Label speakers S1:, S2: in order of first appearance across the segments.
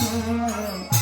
S1: Thank you.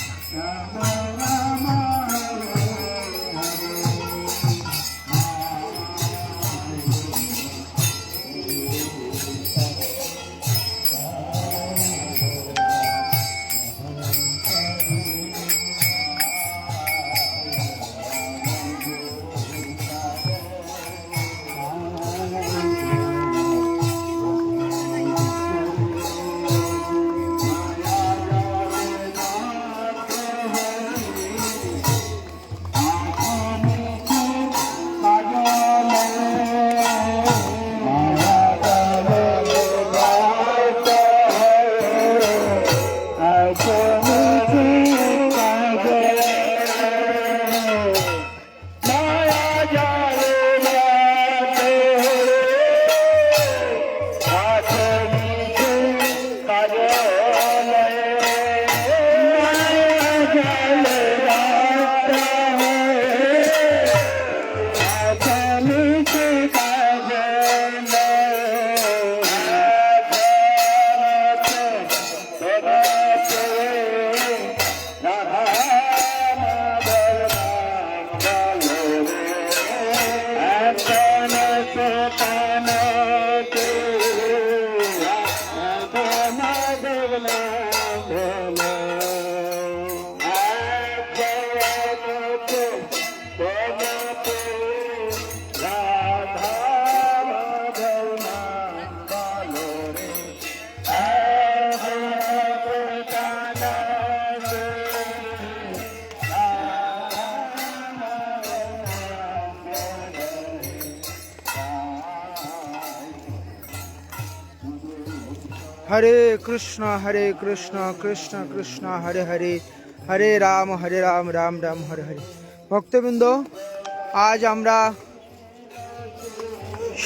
S1: হরে কৃষ্ণ হরে কৃষ্ণ কৃষ্ণ কৃষ্ণ হরে হরে হরে রাম হরে রাম রাম রাম হরে হরে ভক্তবৃন্দ আজ আমরা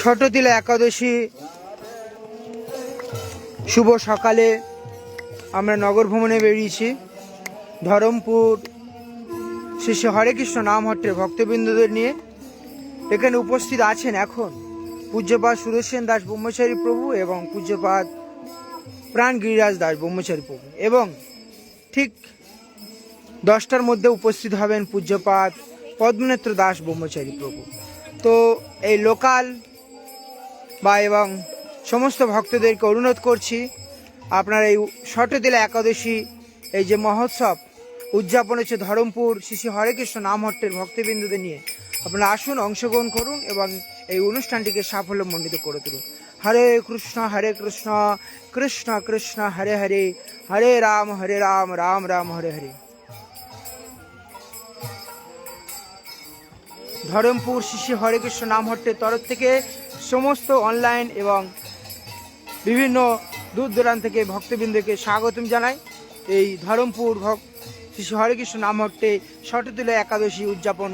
S1: ষটতিলা একাদশী শুভ সকালে আমরা নগর ভ্রমণে বেরিয়েছি ধরমপুর শ্রী শ্রী হরে কৃষ্ণ নাম হট্টের ভক্তবৃন্দদের নিয়ে এখানে উপস্থিত আছেন এখন পূজ্যপাত সুদর্শন দাস ব্রহ্মচারী প্রভু এবং পূজ্যপাত প্রাণ গিরিরাজ দাস ব্রহ্মচারী প্রভু এবং ঠিক দশটার মধ্যে উপস্থিত হবেন পূজ্যপাত পদ্মনেত্র দাস ব্রহ্মচারী প্রভু তো এই লোকাল বা এবং সমস্ত ভক্তদেরকে অনুরোধ করছি আপনার এই শটতিলা একাদশী এই যে মহোৎসব উদযাপন হচ্ছে ধরমপুর শ্রী শ্রী হরেকৃষ্ণ নামহট্টের ভক্তবিন্দুদের নিয়ে আপনারা আসুন অংশগ্রহণ করুন এবং এই অনুষ্ঠানটিকে সাফল্যমণ্ডিত করে তুলুন হরে কৃষ্ণ হরে কৃষ্ণ কৃষ্ণ কৃষ্ণ হরে হরে হরে রাম হরে রাম রাম রাম হরে হরে ধরমপুর শিশু হরে কৃষ্ণ নাম হট্টের তরফ থেকে সমস্ত অনলাইন এবং বিভিন্ন দূর দূরান্ত থেকে ভক্তবৃন্দকে স্বাগতম জানাই এই ধরমপুর ভক্ত কৃষ্ণ হরেকৃষ্ণ নামহট্টে শটতুলা একাদশী উদযাপন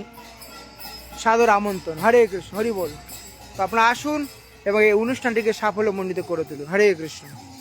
S1: সাদর আমন্ত্রণ হরে কৃষ্ণ হরি বল তো আপনারা আসুন এবং এই অনুষ্ঠানটিকে সাফল্যমণ্ডিত করে তুলুন হরে কৃষ্ণ